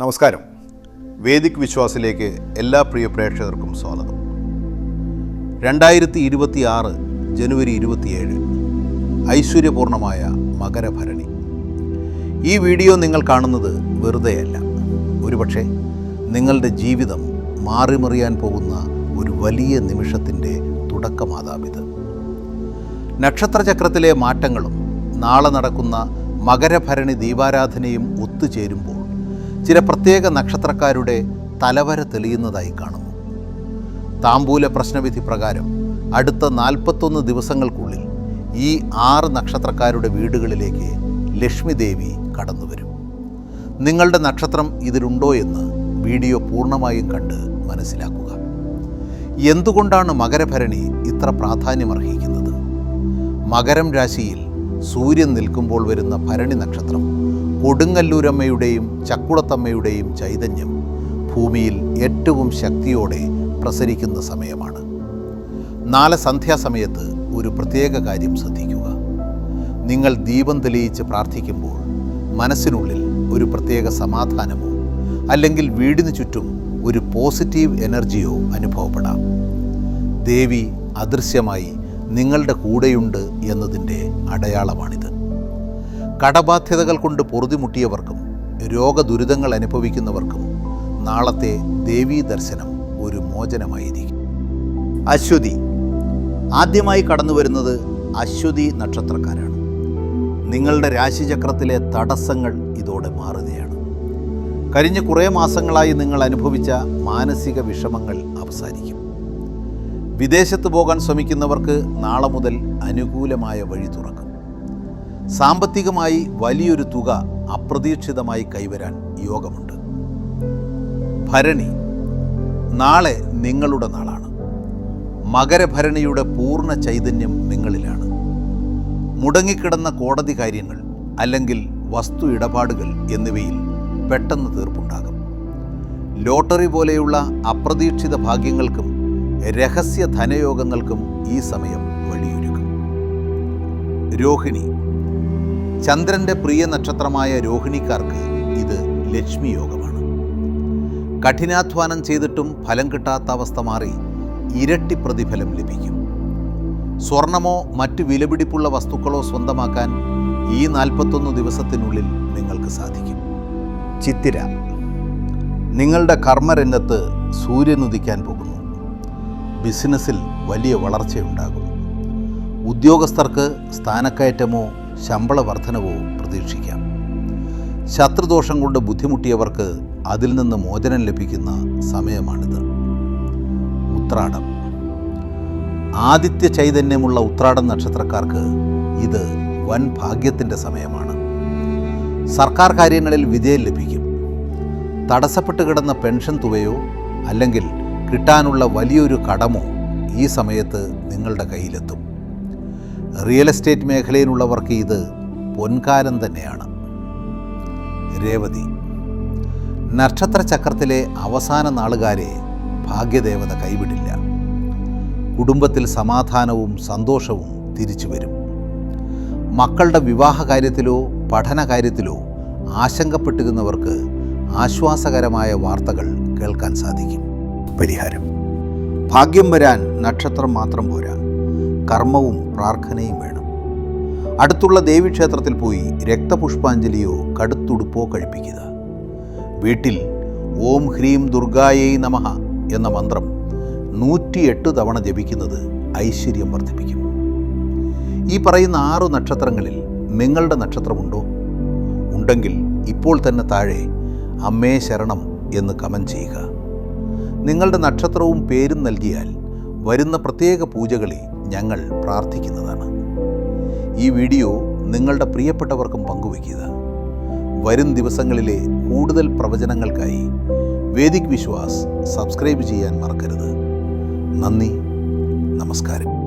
നമസ്കാരം. വേദിക് വിശ്വാസിലേക്ക് എല്ലാ പ്രിയ പ്രേക്ഷകർക്കും സ്വാഗതം. രണ്ടായിരത്തി ഇരുപത്തി ആറ് ജനുവരി ഇരുപത്തിയേഴ് ഐശ്വര്യപൂർണമായ മകരഭരണി. ഈ വീഡിയോ നിങ്ങൾ കാണുന്നത് വെറുതെയല്ല. ഒരുപക്ഷെ നിങ്ങളുടെ ജീവിതം മാറിമറിയാൻ പോകുന്ന ഒരു വലിയ നിമിഷത്തിന്റെ തുടക്കമാതാവിത്. നക്ഷത്രചക്രത്തിലെ മാറ്റങ്ങളും നാളെ നടക്കുന്ന മകരഭരണി ദീപാരാധനയും ഒത്തുചേരുമ്പോൾ ചില പ്രത്യേക നക്ഷത്രക്കാരുടെ തലവര തെളിയുന്നതായി കാണുന്നു. താമ്പൂല പ്രശ്നവിധി പ്രകാരം അടുത്ത നാൽപ്പത്തൊന്ന് ദിവസങ്ങൾക്കുള്ളിൽ ഈ ആറ് നക്ഷത്രക്കാരുടെ വീടുകളിലേക്ക് ലക്ഷ്മി ദേവി കടന്നുവരും. നിങ്ങളുടെ നക്ഷത്രം ഇതിലുണ്ടോ എന്ന് വീഡിയോ പൂർണമായും കണ്ട് മനസ്സിലാക്കുക. എന്തുകൊണ്ടാണ് മകരഭരണി ഇത്ര പ്രാധാന്യമർഹിക്കുന്നത്? മകരം രാശിയിൽ സൂര്യൻ നിൽക്കുമ്പോൾ വരുന്ന ഭരണി നക്ഷത്രം കൊടുങ്ങല്ലൂരമ്മയുടെയും ചക്കുളത്തമ്മയുടെയും ചൈതന്യം ഭൂമിയിൽ ഏറ്റവും ശക്തിയോടെ പ്രസരിക്കുന്ന സമയമാണ്. നാളെ സന്ധ്യാസമയത്ത് ഒരു പ്രത്യേക കാര്യം ശ്രദ്ധിക്കുക. നിങ്ങൾ ദീപം തെളിയിച്ച് പ്രാർത്ഥിക്കുമ്പോൾ മനസ്സിനുള്ളിൽ ഒരു പ്രത്യേക സമാധാനമോ അല്ലെങ്കിൽ വീടിന് ചുറ്റും ഒരു പോസിറ്റീവ് എനർജിയോ അനുഭവപ്പെടാം. ദേവി അദൃശ്യമായി നിങ്ങളുടെ കൂടെയുണ്ട് എന്നതിന്റെ അടയാളമാണിത്. കടബാധ്യതകൾ കൊണ്ട് പൊറുതിമുട്ടിയവർക്കും രോഗദുരിതങ്ങൾ അനുഭവിക്കുന്നവർക്കും നാളത്തെ ദേവീ ദർശനം ഒരു മോചനമായിരിക്കും. അശ്വതി. ആദ്യമായി കടന്നു വരുന്നത് അശ്വതി നക്ഷത്രക്കാരാണ്. നിങ്ങളുടെ രാശിചക്രത്തിലെ തടസ്സങ്ങൾ ഇതോടെ മാറുകയാണ്. കഴിഞ്ഞ കുറേ മാസങ്ങളായി നിങ്ങൾ അനുഭവിച്ച മാനസിക വിഷമങ്ങൾ അവസാനിക്കും. വിദേശത്ത് പോകാൻ ശ്രമിക്കുന്നവർക്ക് നാളെ മുതൽ അനുകൂലമായ വഴി തുറക്കും. സാമ്പത്തികമായി വലിയൊരു തുക അപ്രതീക്ഷിതമായി കൈവരാൻ യോഗമുണ്ട്. ഭരണി നാളെ നിങ്ങളുടെ നാളാണ്. മകരഭരണിയുടെ പൂർണ ചൈതന്യം നിങ്ങളിലാണ്. മുടങ്ങിക്കിടന്ന കോടതി കാര്യങ്ങൾ അല്ലെങ്കിൽ വസ്തു ഇടപാടുകൾ എന്നിവയിൽ പെട്ടെന്ന് തീർപ്പുണ്ടാകും. ലോട്ടറി പോലെയുള്ള അപ്രതീക്ഷിത ഭാഗ്യങ്ങൾക്കും രഹസ്യ ധനയോഗങ്ങൾക്കും ഈ സമയം വഴിയൊരുക്കും. രോഹിണി ചന്ദ്രന്റെ പ്രിയ നക്ഷത്രമായ രോഹിണിക്കാർക്ക് ഇത് ലക്ഷ്മി യോഗമാണ് കഠിനാധ്വാനം ചെയ്തിട്ടും ഫലം കിട്ടാത്ത അവസ്ഥ മാറി ഇരട്ടി പ്രതിഫലം ലഭിക്കും. സ്വർണമോ മറ്റ് വിലപിടിപ്പുള്ള വസ്തുക്കളോ സ്വന്തമാക്കാൻ ഈ നാൽപ്പത്തൊന്ന് ദിവസത്തിനുള്ളിൽ നിങ്ങൾക്ക് സാധിക്കും. ചിത്തിര. നിങ്ങളുടെ കർമ്മരംഗത്ത് സൂര്യൻ ഉദിക്കാൻ പോകുന്നു. ബിസിനസ്സിൽ വലിയ വളർച്ചയുണ്ടാകും. ഉദ്യോഗസ്ഥർക്ക് സ്ഥാനക്കയറ്റമോ ശമ്പള വർധനവോ പ്രതീക്ഷിക്കാം. ശത്രുദോഷം കൊണ്ട് ബുദ്ധിമുട്ടിയവർക്ക് അതിൽ നിന്ന് മോചനം ലഭിക്കുന്ന സമയമാണിത്. ഉത്രാടം. ആദിത്യ ചൈതന്യമുള്ള ഉത്രാടം നക്ഷത്രക്കാർക്ക് ഇത് വൻ ഭാഗ്യത്തിന്റെ സമയമാണ്. സർക്കാർ കാര്യങ്ങളിൽ വിജയം ലഭിക്കും. തടസ്സപ്പെട്ട് കിടന്ന പെൻഷൻ തുകയോ അല്ലെങ്കിൽ കിട്ടാനുള്ള വലിയൊരു കടമോ ഈ സമയത്ത് നിങ്ങളുടെ കയ്യിലെത്തും. റിയൽ എസ്റ്റേറ്റ് മേഖലയിലുള്ളവർക്ക് ഇത് പൊൻകാലം തന്നെയാണ്. രേവതി നക്ഷത്ര ചക്രത്തിലെ അവസാന നാളുകാരെ ഭാഗ്യദേവത കൈവിടില്ല. കുടുംബത്തിൽ സമാധാനവും സന്തോഷവും തിരിച്ചു വരും. മക്കളുടെ വിവാഹ കാര്യത്തിലോ പഠന കാര്യത്തിലോ ആശങ്കപ്പെട്ടിരുന്നവർക്ക് ആശ്വാസകരമായ വാർത്തകൾ കേൾക്കാൻ സാധിക്കും. പരിഹാരം ഭാഗ്യം വരാൻ നക്ഷത്രം മാത്രം പോരാ. കർമ്മവും പ്രാർത്ഥനയും വേണം. അടുത്തുള്ള ദേവീക്ഷേത്രത്തിൽ പോയി രക്തപുഷ്പാഞ്ജലിയോ കടുത്തുടുപ്പോ കഴിപ്പിക്കുക. വീട്ടിൽ ഓം ഹ്രീം ദുർഗായൈ നമഃ എന്ന മന്ത്രം നൂറ്റിയെട്ട് തവണ ജപിക്കുന്നത് ഐശ്വര്യം വർദ്ധിപ്പിക്കും. ഈ പറയുന്ന ആറു നക്ഷത്രങ്ങളിൽ നിങ്ങളുടെ നക്ഷത്രമുണ്ടോ? ഉണ്ടെങ്കിൽ ഇപ്പോൾ തന്നെ താഴെ അമ്മേ ശരണം എന്ന് കമന്റ് ചെയ്യുക. നിങ്ങളുടെ നക്ഷത്രവും പേരും നൽകിയാൽ വരുന്ന പ്രത്യേക പൂജകളിൽ ഞങ്ങൾ പ്രാർത്ഥിക്കുന്നതാണ്. ഈ വീഡിയോ നിങ്ങളുടെ പ്രിയപ്പെട്ടവർക്കും പങ്കുവയ്ക്കുക. വരും ദിവസങ്ങളിലെ കൂടുതൽ പ്രവചനങ്ങൾക്കായി വേദിക് വിശ്വാസ് സബ്സ്ക്രൈബ് ചെയ്യാൻ മറക്കരുത്. നന്ദി. നമസ്കാരം.